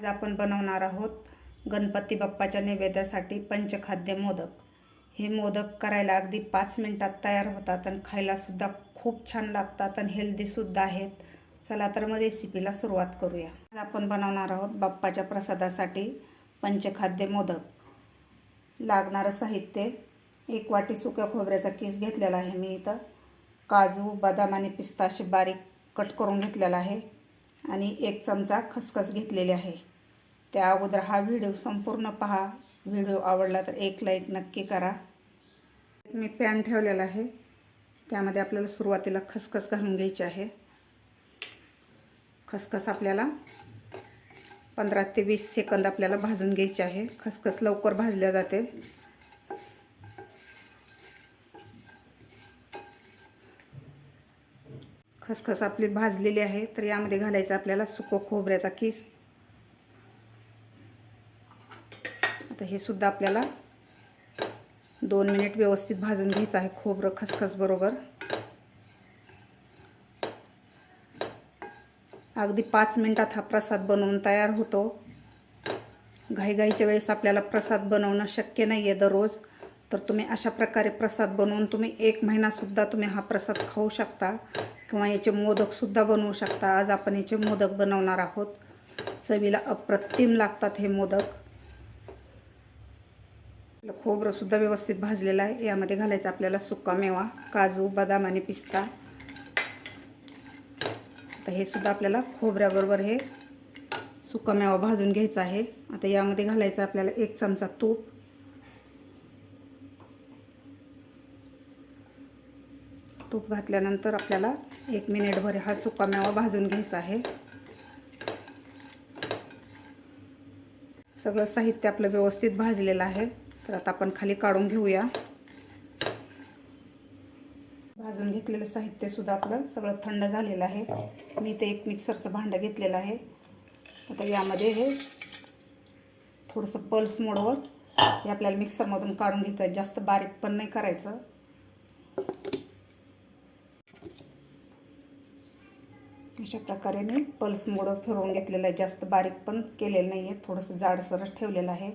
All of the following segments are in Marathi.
आज आपण बनवणार आहोत गणपती बाप्पाच्या नैवेद्यासाठी पंचखाद्य मोदक. हे मोदक करायला अगदी पाच मिनटात तयार होतात आणि खायलासुद्धा खूप छान लागतात आणि हेल्दीसुद्धा आहेत. चला तर मग रेसिपीला सुरुवात करूया. आज आपण बनवणार आहोत बाप्पाच्या प्रसादासाठी पंचखाद्य मोदक. लागणारं साहित्य. एक वाटी सुक्या खोबऱ्याचा किस घेतलेला आहे मी इथं. काजू बदाम आणि पिस्ता असे बारीक कट करून घेतलेला आहे. आणि एक चमचा खसखस घेतलेली आहे. त्या अगोदर हा व्हिडिओ संपूर्ण पहा. व्हिडिओ आवडला तर एक लाईक नक्की करा. मी पॅन ठेवलेला आहे. त्यामध्ये आपल्याला सुरुवातीला खसखस घालून घ्यायची आहे. खसखस आपल्याला पंधरा ते वीस सेकंद आपल्याला भाजून घ्यायची आहे. खसखस लवकर भाजल्या जाते. खसखस आपली भाजलेली आहे. तर यामध्ये घालायचं आपल्याला सुको खोबऱ्याचा किस. तर हे सुद्धा आपल्याला दोन मिनिट व्यवस्थित भाजून घ्यायचं आहे. खोबरं खसखस बरोबर. अगदी पाच मिनिटात हा प्रसाद बनवून तयार होतो. घाईघाईच्या वेळेस आपल्याला प्रसाद बनवणं शक्य नाही आहे दररोज. तर तुम्ही अशा प्रकारे प्रसाद बनवून तुम्ही एक महिनासुद्धा तुम्ही हा प्रसाद खाऊ शकता किंवा याचे मोदकसुद्धा बनवू शकता. आज आपण याचे मोदक बनवणार आहोत. चवीला अप्रतिम लागतात हे मोदक. खोबरंसुद्धा व्यवस्थित भाजलेलं आहे. यामध्ये घालायचं आपल्याला सुका मेवा काजू बदाम आणि पिस्ता. आता हे सुद्धा आपल्याला खोबऱ्याबरोबर हे सुका मेवा भाजून घ्यायचा आहे. आता यामध्ये घालायचं आपल्याला एक चमचा तूप. तूप घातल्यानंतर आपल्याला एक मिनिटभर हा सुका मेवा भाजून घ्यायचा आहे. सगळं साहित्य आपलं व्यवस्थित भाजलेलं आहे. तर आता आपण खाली काढून घेऊया. भाजून घेतलेलं साहित्य सुद्धा आपलं सगळं थंड झालेलं आहे. मी ते एक मिक्सरचं भांडं घेतलेलं आहे. आता यामध्ये हे थोडंसं पल्स मोडवर हे आपल्याला मिक्सरमधून काढून घ्यायचं आहे. जास्त बारीक पण नाही करायचं. अशा प्रकारे मी पल्स मोडवर फिरवून घेतलेलं आहे. जास्त बारीक पण केलेलं नाही आहे थोडंसं जाडसरच ठेवलेलं आहे.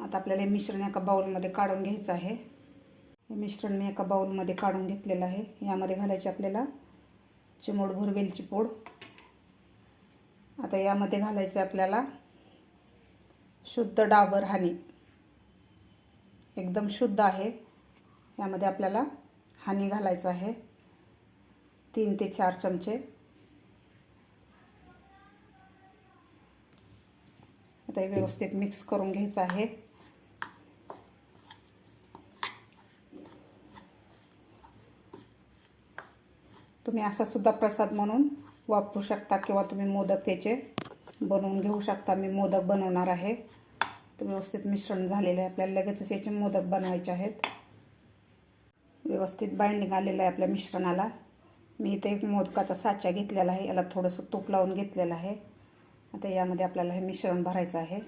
आता आपल्याला हे मिश्रण एका बाउलमध्ये काढून घ्यायचं आहे. हे मिश्रण मी एका बाउलमध्ये काढून घेतलेलं आहे. यामध्ये घालायचे आपल्याला चिमोडभर वेलची पूड. आता यामध्ये घालायचं आपल्याला शुद्ध डाबर हानी. एकदम शुद्ध आहे. यामध्ये आपल्याला हानी घालायचं आहे. तीन ते चार चमचे. आता हे व्यवस्थित मिक्स करून घ्यायचं आहे. तुम्ही असा सुद्धा प्रसाद म्हणून वापरू शकता किंवा तुम्ही मोदक त्याचे बनवून घेऊ शकता. मी मोदक बनवणार आहे. तर व्यवस्थित मिश्रण झालेलं आहे. आपल्याला लगेचच याचे मोदक बनवायचे आहेत. व्यवस्थित बाइंडिंग आलेलं आहे आपल्या मिश्रणाला. मी इथे एक मोदकाचा साचा घेतलेला आहे. याला थोडंसं तूप लावून घेतलेलं आहे. आता यामध्ये आपल्याला हे मिश्रण भरायचं आहे.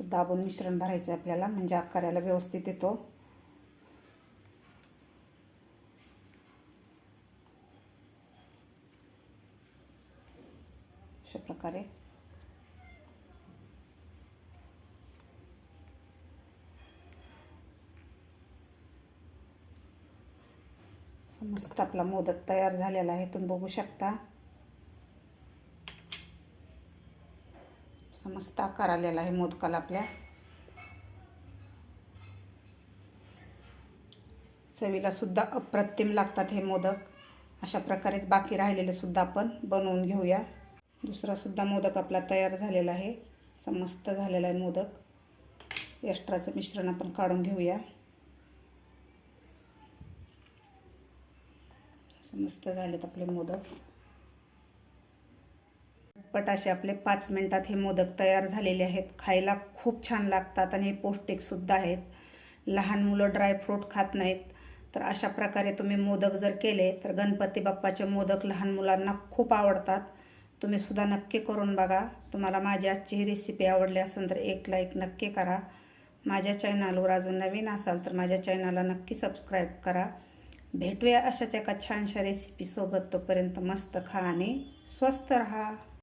दाबून मिश्रण भरायचं आहे आपल्याला. म्हणजे आकाराला व्यवस्थित येतो. अशा प्रकारे मस्त आपला मोदक तयार झालेला आहे तुम्ही बघू शकता. मस्त आकार आलेला आहे मोदकाला आपल्या. चवीला सुद्धा अप्रतिम लागतात हे मोदक. अशा प्रकारेच बाकी राहिलेले सुद्धा आपण बनवून घेऊया. दुसरासुद्धा मोदक आपला तयार झालेला आहे. मस्त झालेला आहे मोदक. एक्स्ट्राचं मिश्रण आपण काढून घेऊया. मस्त झालेत आपले मोदक. पटाशे आपले पाच मिनटात हे मोदक तयार झालेले आहेत. खायला खूप छान लागतात आणि हे पौष्टिकसुद्धा आहेत. लहान मुलं ड्रायफ्रूट खात नाहीत. तर अशा प्रकारे तुम्ही मोदक जर केले तर गणपती बाप्पाचे मोदक लहान मुलांना खूप आवडतात. तुम्ही सुद्धा नक्की करून बघा. तुम्हाला माझी आजची ही रेसिपी आवडली असेल तर एक लाईक नक्की करा. माझ्या चॅनलवर अजून नवीन असाल तर माझ्या चॅनलला नक्की सबस्क्राईब करा. भेटूया अशाच एका छानशा रेसिपीसोबत तोपर्यंत मस्त खा आणि स्वस्त रहा.